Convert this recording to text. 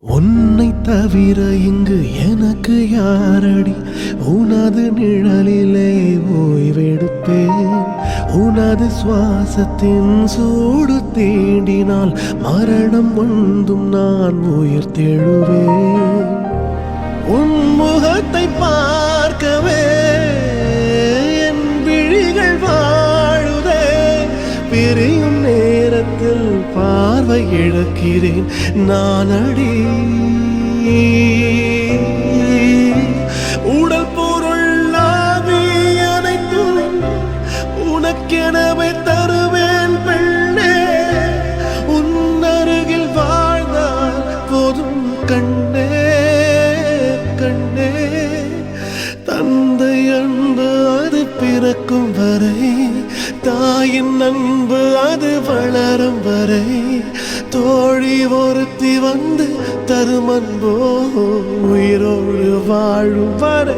உன்னை தவிர இங்கு எனக்கு யாரடி? உனது நிழலிலே ஓய்வெடுப்பேன். உனது சுவாசத்தின் சூடு தேடினால் மரணம் வந்தும் நான் உயிர் தெழுவேன். உன் முகத்தை பார்க்கவே என் விழிகள் வாழுதே. பிரியும் நேரத்தில் பார்வை இழக்கிறேன் நான் அடி. உடல் பொருள் ஆவி அனைத்தும் உனக்கெனவே தருவேன் பெண்ணே. உன் அருகில் வாழ்ந்தால் போதும் கண்ணே கண்ணே. தந்தை அன்பு அது பிறக்கும் வரை தாயின் அன்பு அது வளரும். தோழி ஒருத்தி வந்து தருமன்போ உயிரோடு வாழும் வரை.